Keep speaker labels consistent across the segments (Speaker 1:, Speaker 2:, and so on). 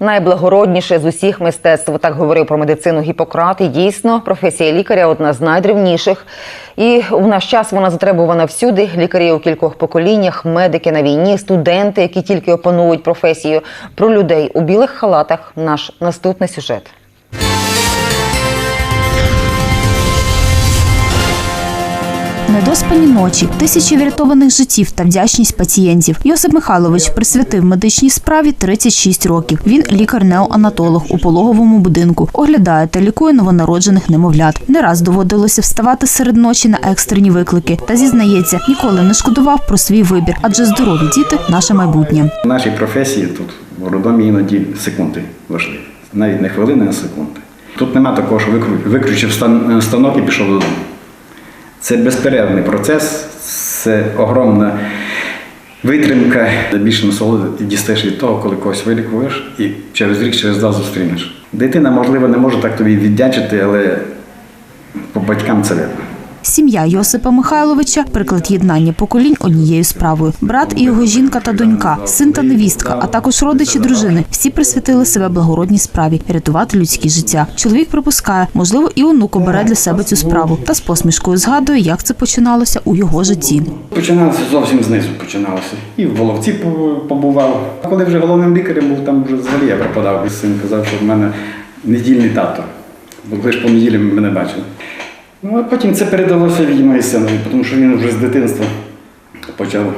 Speaker 1: Найблагородніше з усіх мистецтв так говорив про медицину Гіппократ. І дійсно, професія лікаря одна з найдревніших. І в наш час вона затребувана всюди. Лікарі у кількох поколіннях, медики на війні, студенти, які тільки опанують професію. Про людей у білих халатах. Наш наступний сюжет.
Speaker 2: Недоспані ночі, тисячі врятованих життів та вдячність пацієнтів. Йосип Михайлович присвятив медичній справі 36 років. Він лікар-неоанатолог у пологовому будинку. Оглядає та лікує новонароджених немовлят. Не раз доводилося вставати серед ночі на екстрені виклики. Та зізнається, ніколи не шкодував про свій вибір, адже здорові діти наше майбутнє.
Speaker 3: В нашій професії тут в роддомі іноді секунди важливі. Навіть не хвилини, а секунди. Тут нема такого, що викру- виключив стан- станок і пішов додому. Це безперервний процес, це огромна витримка. Більше насолоди дістаєш від того, коли когось вилікуєш і через рік, через два зустрінеш. Дитина, можливо, не може так тобі віддячити, але по батькам це видно.
Speaker 2: Сім'я Йосипа Михайловича приклад єднання поколінь однією справою. Брат і його жінка та донька, син та невістка, а також родичі дружини. Всі присвятили себе благородній справі рятувати людські життя. Чоловік припускає, можливо, і онук обере для себе цю справу та з посмішкою згадує, як це починалося у його житті.
Speaker 3: Починалося зовсім знизу починалося. І в Воловці по- побував. Коли вже головним лікарем був, там вже взагалі я пропадав. Син казав, що в мене недільний тато. Бо лише по неділі мене бачили. Ну, а потім це передалося від моєї синові, тому що він вже з дитинства почав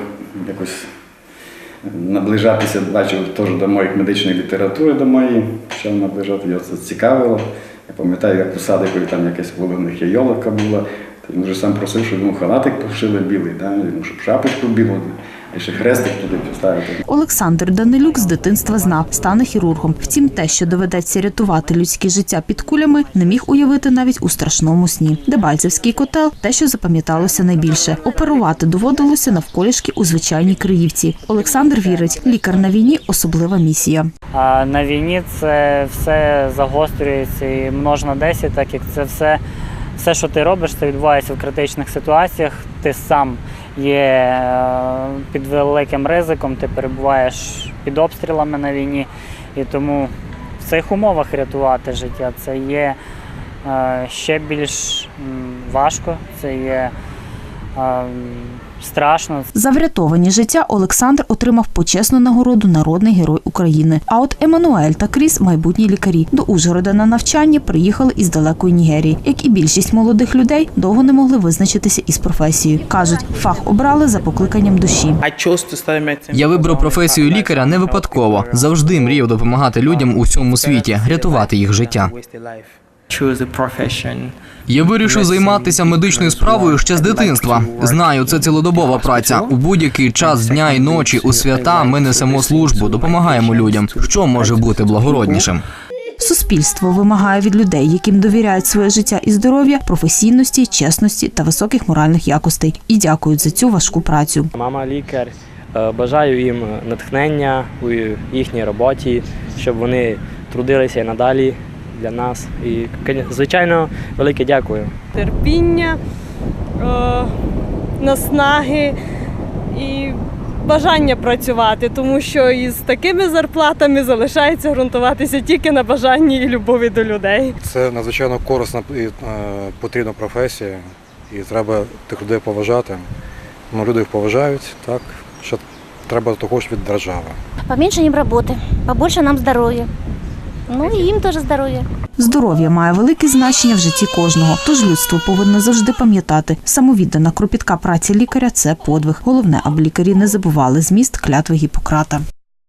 Speaker 3: якось наближатися, бачив теж до моїх медичної літератури до моєї, почав наближати, його це цікавило. Я пам'ятаю, як у садикові там якась була в йолока була. то Він вже сам просив, щоб йому халатик пошили білий, да? йому щоб шапочку білу, і ще хрестик туди поставити.
Speaker 2: Олександр Данилюк з дитинства знав, стане хірургом. Втім, те, що доведеться рятувати людське життя під кулями, не міг уявити навіть у страшному сні. Дебальцевський котел те, що запам'яталося найбільше. Оперувати доводилося навколішки у звичайній Криївці. Олександр вірить, лікар на війні особлива місія.
Speaker 4: А на війні це все загострюється і множ на 10, так як це все, все, що ти робиш, це відбувається в критичних ситуаціях. Ти сам є е, під великим ризиком, ти перебуваєш під обстрілами на війні. І тому в цих умовах рятувати життя це є е, ще більш важко, це є страшно,
Speaker 2: За врятовані життя Олександр отримав почесну нагороду Народний герой України. А от Еммануель та Кріс, майбутні лікарі, до Ужгорода на навчання приїхали із далекої Нігерії. Як і більшість молодих людей, довго не могли визначитися із професією. кажуть, фах обрали за покликанням душі.
Speaker 5: Я вибрав професію лікаря не випадково. Завжди мріяв допомагати людям у всьому світі, рятувати їх життя. Я вирішив займатися медичною справою ще з дитинства. Знаю, це цілодобова праця. У будь-який час дня і ночі у свята ми несемо службу, допомагаємо людям. Що може бути благороднішим?
Speaker 2: Суспільство вимагає від людей, яким довіряють своє життя і здоров'я, професійності, чесності та високих моральних якостей. І дякують за цю важку працю.
Speaker 6: Мама лікар. Е, Бажаю їм натхнення у їхній роботі, щоб вони трудилися і надалі для нас. І, звичайно, велике дякую.
Speaker 7: терпіння, е, наснаги і бажання працювати, тому що із такими зарплатами залишається ґрунтуватися тільки на бажанні і любові до людей.
Speaker 8: Це надзвичайно корисна і е, потрібна професія, і треба тих людей поважати. Ну, люди їх поважають, так, що треба також від держави.
Speaker 9: Поменьше им работы, побольше нам здоровья. Ну і їм теж здоров'я.
Speaker 2: Здоров'я має велике значення в житті кожного, тож людство повинно завжди пам'ятати. Самовіддана кропітка праця лікаря це подвиг. Головне, аби лікарі не забували зміст клятви Гіппократа.